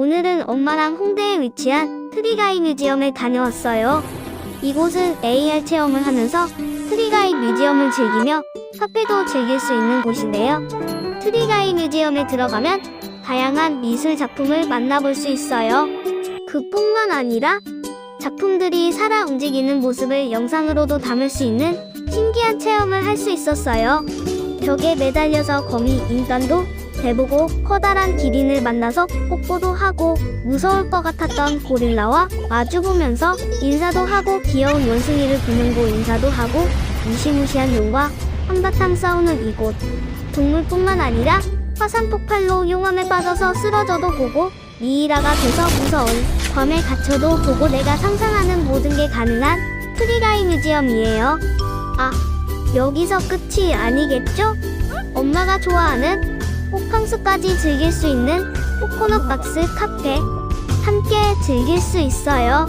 오늘은 엄마랑 홍대에 위치한 트리가이 뮤지엄에 다녀왔어요. 이곳은 AR 체험을 하면서 트리가이 뮤지엄을 즐기며 카페도 즐길 수 있는 곳인데요. 트리가이 뮤지엄에 들어가면 다양한 미술 작품을 만나볼 수 있어요. 그뿐만 아니라 작품들이 살아 움직이는 모습을 영상으로도 담을 수 있는 신기한 체험을 할 수 있었어요. 벽에 매달려서 거미 인간도 대보고 커다란 기린을 만나서 뽀뽀도 하고 무서울 것 같았던 고릴라와 마주보면서 인사도 하고 귀여운 원숭이를 보는고 인사도 하고 무시무시한 용과 한바탕 싸우는 이곳 동물뿐만 아니라 화산 폭발로 용암에 빠져서 쓰러져도 보고 미이라가 돼서 무서운 밤에 갇혀도 보고 내가 상상하는 모든 게 가능한 트리가이 뮤지엄이에요. 아, 여기서 끝이 아니겠죠? 엄마가 좋아하는 호캉스까지 즐길 수 있는 코코넛 박스 카페 함께 즐길 수 있어요.